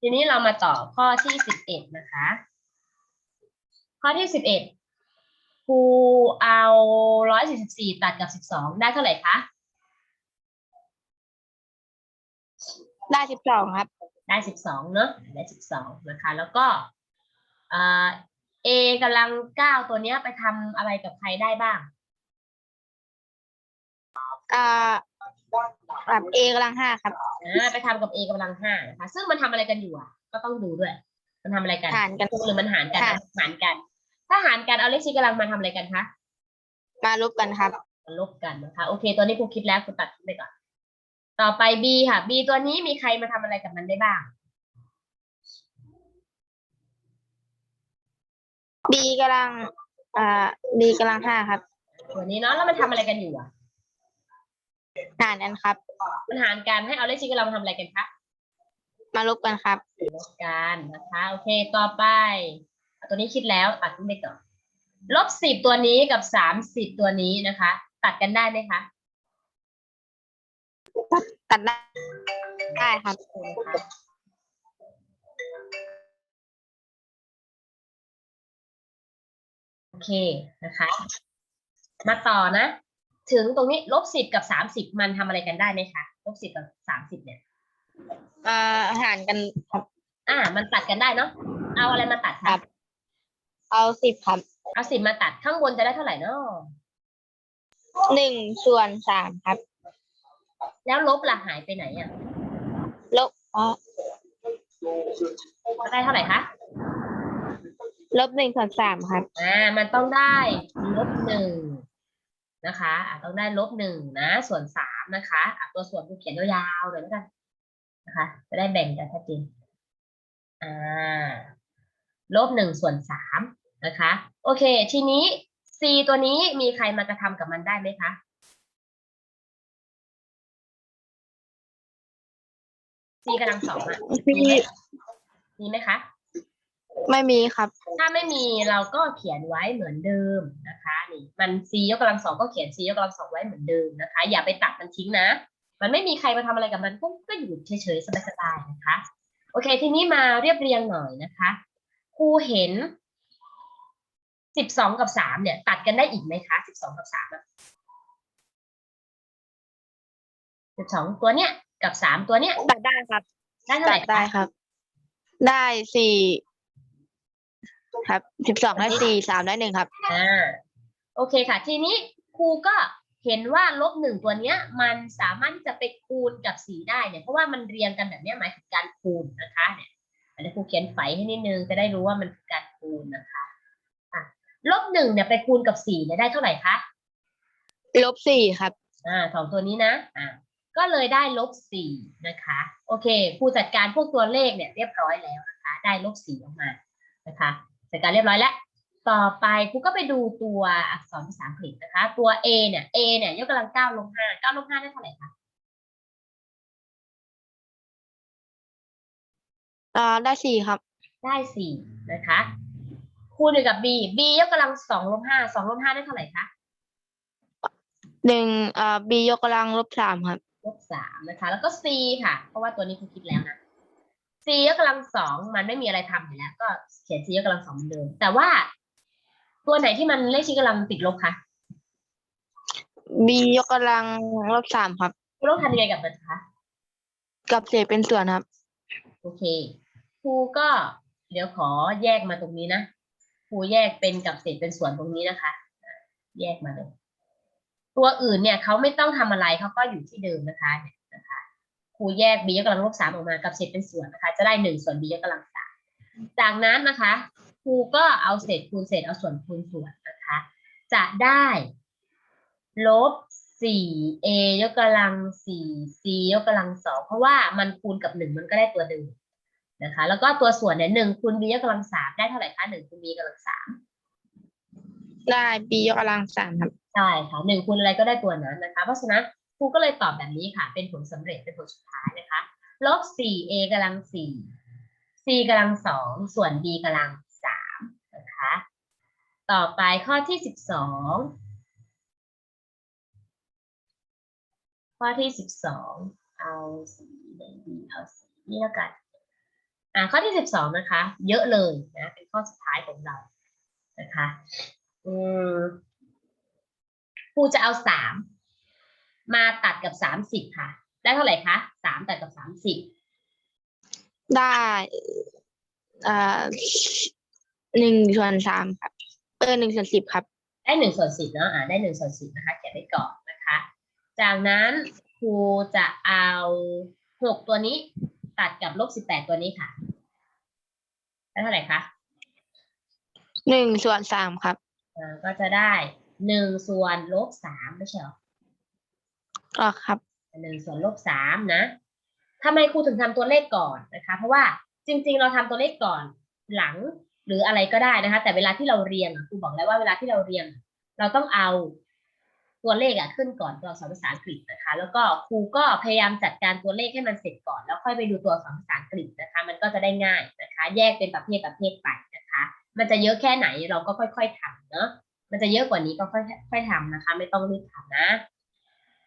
ทีนี้เรามาต่อข้อที่สิบเอ็ดนะคะ ข้อที่สิบเอ็ดครูเอาร้อยสี่สิบสี่ตัดกับสิบสองได้เท่าไหร่คะ ได้สิบสองครับ ได้สิบสองเนอะได้สิบสองนะคะ แล้วก็อ่าเอกำลังเก้าตัวเนี้ยไปทำอะไรกับใครได้บ้าง อ่าแบบเอกำลังห้าครับ อ่าไปทำกับ a กำลังห้านะคะ ซึ่งมันทำอะไรกันอยู่อะ ก็ต้องดูด้วย มันทำอะไรกันหารกัน หรือมันหารกันหารหารกัน ถ้าหารกันเอาเลขชี้กำลังมาทำอะไรกันคะมาลบกันครับ มาลบกันนะคะ โอเค ตัวนี้ครูคิดแล้วครูตัดทิ้งไปก่อน ต่อไป b ค่ะ b ตัวนี้มีใครมาทำอะไรกับมันได้บ้าง b กำลังอ่า b กำลังห้าครับ ตัวนี้เนาะแล้วมันทำอะไรกันอยู่อะ หารกันครับ มันหารกันให้เอาเลขชี้กำลังมาทำอะไรกันคะมาลบกันครับลบกันนะคะ โอเค ต่อไปอะตัวนี้คิดแล้วตัดทิ้งไปก่อนลบสิบตัวนี้กับสามสิบตัวนี้นะคะ ตัดกันได้ไหมคะตัดได้ได้ครับนะคะ โอเคนะคะ มาต่อนะ ถึงตรงนี้ลบสิบกับสามสิบมันทำอะไรกันได้ไหมคะลบสิบกับสามสิบเนี่ยอ่าหารกันครับ อ่า มันตัดกันได้เนาะเอาอะไรมาตัดครัคะบเอาสิบครับเอาสิบมาตัดข้างบนจะได้เท่าไหร่เนาะหนึ่งส่วนสามครับ แล้วลบล่ะหายไปไหนอะลบอ๋อได้เท่าไหร่คะลบหนึ่งส่วนสามครับ อ่า มันต้องได้ลบหนึ่ง นะคะอะต้องได้ลบหนึ่งนะ ส่วนสามนะคะอะตัวส่วนกูเขียนยาวๆเลยแล้วกันนะคะ จะได้แบ่งกันชัดเจนอ่าลบหนึ่งส่วนสามนะคะ โอเค ทีนี้ c ตัวนี้มีใครมากระทำกับมันได้ไหมคะ c กำลังสองอะพี่มีไหมมีไหมคะ ไม่มีครับ ถ้าไม่มีเราก็เขียนไว้เหมือนเดิมนะคะนี่มัน c ยกกำลังสองก็เขียน c ยกกำลังสองไว้เหมือนเดิมนะคะ อย่าไปตัดมันทิ้งนะ มันไม่มีใครมาทำอะไรกับมันก็ก็อยู่เฉยๆสบายๆนะคะ โอเค ทีนี้มาเรียบเรียงหน่อยนะคะครูเห็นสิบสองกับสามเนี่ย ตัดกันได้อีกไหมคะสิบสองกับสามสิบสองตัวเนี้ยกับสามตัวเนี้ยตัดได้ครับ ได้เท่าไหตัร่ดได้คะครับ ได้สี่ ครับสิบสองได้สี่สามได้หนึ่งครับ อ่าโอเคค่ะ ทีนี้ครูก็เห็นว่าลบหนึ่งตัวเนี้ย มันสามารถที่จะไปคูณกับสีได้เนี่ยเพราะว่ามันเรียงกันแบบเนี้ยหมายถึงการคูณนะคะเนี่ยอันนี้ครูเขียนไฟให้นิดนึงจะได้รู้ว่ามันคือการคูณนะคะอะลบหนึ่งเนี่ยไปคูณกับสี่เนี่ยได้เท่าไหร่คะลบสี่ครับ อ่าสองตัวนี้นะอ่าก็เลยได้ลบสี่นะคะ โอเคครูจัดการพวกตัวเลขเนี่ยเรียบร้อยแล้วนะคะ ได้ลบสี่ออกมานะคะ จัดการเรียบร้อยแล้ว ต่อไปครูก็ไปดูตัวอักษรภาษาอังกฤษนะคะ ตัว A เนี่ย A เนี่ยยกกำลังเก้าลบห้าเก้าลบห้าได้เท่าไหร่คะอ่าได้สี่ครับ ได้สี่นะคะคูณอยู่กับ B B ยกกำลังสองลบห้าสองลบห้าได้เท่าไหร่คะหนึ่งอ่า b ยกกำลังลบสามครับ ลบสามนะคะ แล้วก็ C ค่ะ เพราะว่าตัวนี้ครูคิดแล้วนะ C ยกกำลังสองมันไม่มีอะไรทำอยู่แล้ว ก็เขียน C ยกกำลังสองเหมือนเดิม แต่ว่า ตัวไหนที่มันเลขชี้กำลังติดลบคะ b ยกกำลังลบสามครับลบทำยังไงกับมันคะ กับเศษเป็นส่วนครับ โอเค ครูก็เดี๋ยวขอแยกมาตรงนี้นะ ครูแยกเป็นกับเศษเป็นส่วนตรงนี้นะคะอะแยกมาเลย ตัวอื่นเนี่ยเขาไม่ต้องทำอะไรเขาก็อยู่ที่เดิมนะคะเนี่ยนะ คะครูแยก b ยกกำลังลบสามออกมากับเศษเป็นส่วนนะคะ จะได้หนึ่งส่วน b ยกกำลังสามจากนั้นนะคะครูก็เอาเศษคูณเศษเอาส่วนคูณส่วนนะคะ จะได้ลบสี่ a ยกกำลังสี่ c ยกกำลังสองเพราะว่ามันคูณกับหนึ่งมันก็ได้ตัวเดิมนะคะ แล้วก็ตัวส่วนเนี่ยหนึ่งคูณ b ยกกำลังสามได้เท่าไหร่คะหนึ่งคูณ b กำลังสามได้ b ยกกำลังสามครับใช่ค่ะหนึ่งคูณอะไรก็ได้ตัวนั้นนะคะ เพราะฉะนั้น ครูก็เลยตอบแบบนี้ค่ะ เป็นผลสำเร็จเป็นผลสุดท้ายนะคะลบสี่ a กำลังสี่ c กำลังสองส่วน b กำลังสามนะคะ ต่อไปข้อที่สิบสองข้อที่สิบสองเอาสีไหนดีเอาสีนี้แล้วกันอ่าข้อที่สิบสองนะคะ เยอะเลยนะเป็นข้อสุดท้ายของเรานะคะอืมครูจะเอาสา มมาตัดกับสามสิบค่ะ ได้เท่าไหร่คะสามตัดกับสามสิบได้อ่าหนึ่งส่วนสามครับเออหนึ่งส่วนสิบครับ ได้หนึ่งส่วนสิบเนาะอ่าได้หนึ่งส่วนสิบนะคะเขียนไว้ก่อนนะคะ จากนั้นครูจะเอาหกตัวนี้ตัดกับลบสิบแปดตัวนี้ค่ะได้เท่าไหร่คะหนึ่งส่วนสามครับอ่าก็จะได้หนึ่งส่วนลบสามไม่ใช่เหรอ ก็ครับหนึ่งส่วนลบสามนะทำไมครูถึงทำตัวเลขก่อนนะคะ เพราะว่าจริง ๆ เราทำตัวเลขก่อนหลังหรืออะไรก็ได้นะคะ แต่เวลาที่เราเรียงครูบอกแล้วว่าเวลาที่เราเรียงเราต้องเอาตัวเลขอะขึ้นก่อนตัวสอักษรภาษาอังกฤษนะคะ แล้วก็ครูก็พยายามจัดการตัวเลขให้มันเสร็จก่อน แล้วค่อยไปดูตัวสอักษรภาษาอังกฤษนะคะ มันก็จะได้ง่ายนะคะ แยกเป็นประเภทประเภทไปนะคะ มันจะเยอะแค่ไหนเราก็ค่อย ๆทำเนาะมันจะเยอะกว่านี้ก็ค่อยๆทำนะคะ ไม่ต้องรีบทำนะ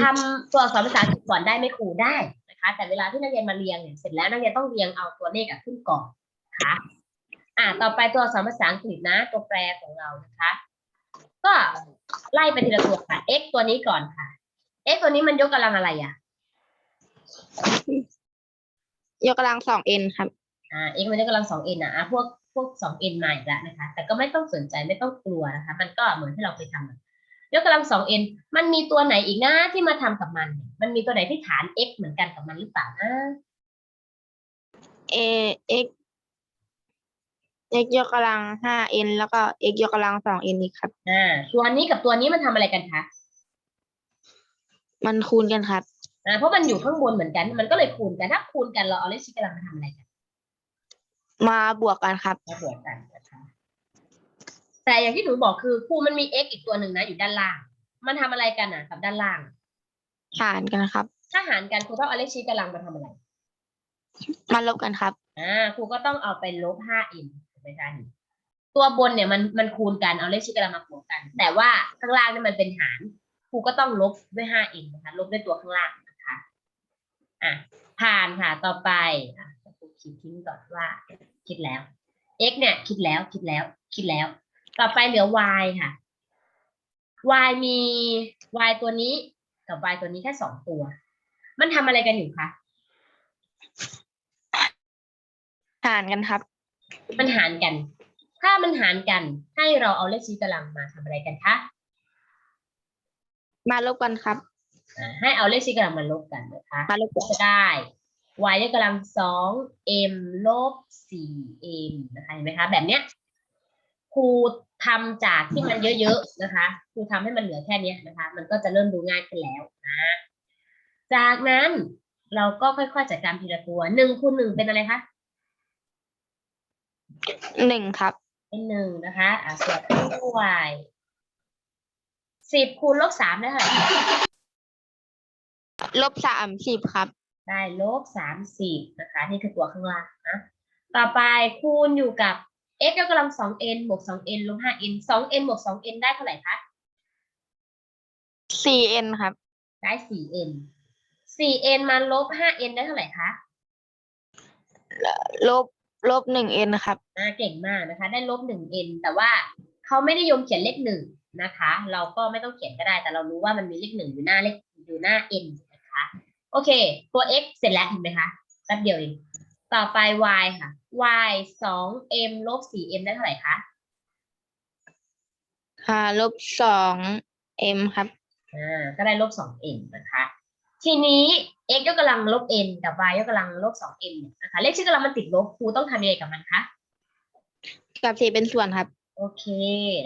ทำตัวอักษรภาษาอังกฤษก่อนได้ไหม่ครูได้นะคะ แต่เวลาที่นักเรียนมาเรียงเนี่ยเสร็จแล้วนักเรียนต้องเรียงเอาตัวเลขอะขึ้นก่อนนะคะอ่าต่อไปตัวอักษรภาษาอังกฤษนะ ตัวแปรของเรานะคะ ก็ไล่ไปทีละตัวค่ะ x ตัวนี้ก่อนค่ะ x ตัวนี้มันยกกำลังอะไรอะ ยกกำลังสองเอ็นครับอ่า x มันยกกำลังสอง n อะอะพวกพวกสอง n มาอีกแล้วนะคะ แต่ก็ไม่ต้องสนใจไม่ต้องกลัวนะคะ มันก็เหมือนที่เราเคยทำอะ ยกกำลังสอง n มันมีตัวไหนอีกนะที่มาทำกับมันเนี่ยมันมีตัวไหนที่ฐาน x เหมือนกันกับมันหรือเปล่านะ a x x ยกกำลังห้า n แล้วก็ x ยกกำลังสอง n อีกครับอ่าตัวนี้กับตัวนี้มันทำอะไรกันคะมันคูณกันครับอ่าเพราะมันอยู่ข้างบนเหมือนกัน มันก็เลยคูณกันถ้าคูณกันเราเอาเลขชี้กำลังมาทำอะไรกัน มาบวกกันครับมาบวกกันนะคะ แต่อย่างที่หนูบอกคือครูมันมี x อีกตัวหนึ่งนะอยู่ด้านล่าง มันทำอะไรกันอะกับด้านล่าง หารกันครับ ถ้าหารกันครูต้องเอาเลขชี้กำลังมาทำอะไร มาลบกันครับ อ่าครูก็ต้องเอาไปลบ 5n ถูกไหมคะนี่ตัวบนเนี่ยมันมันคูณกันเอาเลขชี้กำลังมาบวกกัน แต่ว่าข้างล่างเนี่ยมันเป็นหารครูก็ต้องลบด้วย 5n นะคะลบด้วยตัวข้างล่างนะคะอะผ่านค่ะต่อไปอะครูคิดทิ้งก่อนว่า คิดแล้ว x เนี่ยคิดแล้วคิดแล้วคิดแล้ว ต่อไปเหลือ y ค่ะ y มี y ตัวนี้กับ y ตัวนี้แค่สองตัว มันทำอะไรกันอยู่คะ หารกันครับ มันหารกัน ถ้ามันหารกัน ให้เราเอาเลขชี้กำลังมาทำอะไรกันคะ มาลบกันครับ อ่าให้เอาเลขชี้กำลังมาลบกันนะคะ มาลบก็จะได้ y ยกกำลังสอง m ลบสี่ m นะคะเห็นไหมคะ แบบเนี้ย ครูทำจากที่มันเยอะๆนะคะ ครูทำให้มันเหลือแค่เนี้ยนะคะ มันก็จะเริ่มดูง่ายขึ้นแล้วนะจากนั้นเราก็ค่อยๆจัดการทีละตัวหนึ่งคูณหนึ่งเป็นอะไรคะหนึ่งครับ เป็นหนึ่งนะคะอะส่วนด้วยสิบคูณลบสามได้เท่าไหร่คะลบสามสิบครับ ได้ลบสามสิบนะคะ นี่คือตัวข้างล่างนะต่อไปคูณอยู่กับ x ยกกำลังสอง n บวกสอง n ลบห้า n สอง n บวกสอง n ได้เท่าไหร่คะสี่เอ็นครับ ได้สี่ n สี่ n มาลบห้า n ได้เท่าไหร่คะลบลบหนึ่งเอ็นครับ อ่าเก่งมากนะคะ ได้ลบหนึ่ง n แต่ว่าเขาไม่นิยมเขียนเลขหนึ่งนะคะ เราก็ไม่ต้องเขียนก็ได้ แต่เรารู้ว่ามันมีเลขหนึ่งอยู่หน้าเลขอยู่หน้า n นะคะ โอเค ตัว x เสร็จแล้วเห็นไหมคะ แป๊บเดียวเอง ต่อไป y ค่ะ y สอง m ลบสี่ m ได้เท่าไหร่คะอ่าลบสองเอ็มครับอ่าก็ได้ลบสอง m นะคะ ทีนี้ x ยกกำลังลบ n กับ y ยกกำลังลบสอง m เนี่ยนะคะ เลขชื่อกำลังมันติดลบครูต้องทำยังไงกับมันคะกับสี่เป็นส่วนครับ โอเค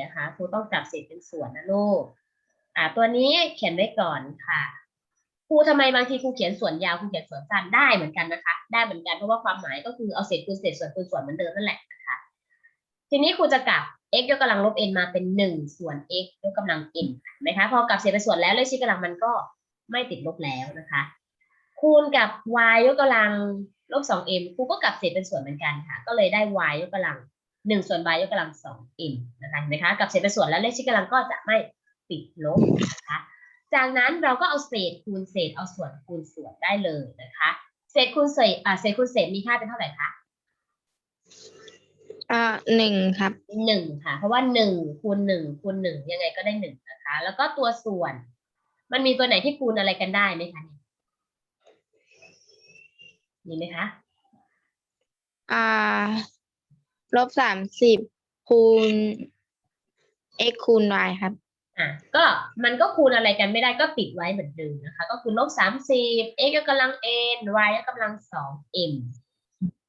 นะคะครูต้องจับเศษเป็นส่วนนะลูกอ่าตัวนี้เขียนไว้ก่อนค่ะ ครูทำไมบางทีครูเขียนส่วนยาวครูเขียนส่วนสั้นได้เหมือนกันนะคะ ได้เหมือนกันเพราะว่าความหมายก็คือเอาเศษคูณเศษส่วนคูณส่วนเหมือนเดิมนั่นแหละนะคะทีนี้ครูจะกลับ x ยกกำลังลบ n มาเป็นหนึ่งส่วน x ยกกำลัง n เห็นไหมคะพอกลับเศษเป็นส่วนแล้วเลขชี้กำลังมันก็ไม่ติดลบแล้วนะคะ คูณกับ y ยกกำลังลบสอง m ครูก็กลับเศษเป็นส่วนเหมือนกันค่ะ ก็เลยได้ y ยกกำลังหนึ่งส่วน y ยกกำลังสอง m นะคะเห็นไหมคะกลับเศษเป็นส่วนแล้วเลขชี้กำลังก็จะไม่ติดลบนะคะ จากนั้นเราก็เอาเศษคูณเศษเอาส่วนคูณส่วนได้เลยนะคะ เศษคูณเศษอ่าเศษคูณเศษมีค่าเป็นเท่าไหร่คะอ่าหนึ่งครับหนึ่งค่ะ เพราะว่าหนึ่งคูณหนึ่งคูณหนึ่งยังไงก็ได้หนึ่งนะคะ แล้วก็ตัวส่วน มันมีตัวไหนที่คูณอะไรกันได้ไหมคะเนี่ยมีไหมคะอ่าลบสามสิบคูณ x คูณ y ครับ อะก็มันก็คูณอะไรกันไม่ได้ก็ติดไว้เหมือนเดิมนะคะ ก็คือลบสามสิบ x ยกกำลัง n y ยกกำลังสอง m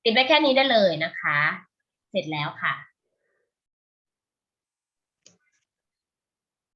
ติดไว้แค่นี้ได้เลยนะคะ เสร็จแล้วค่ะ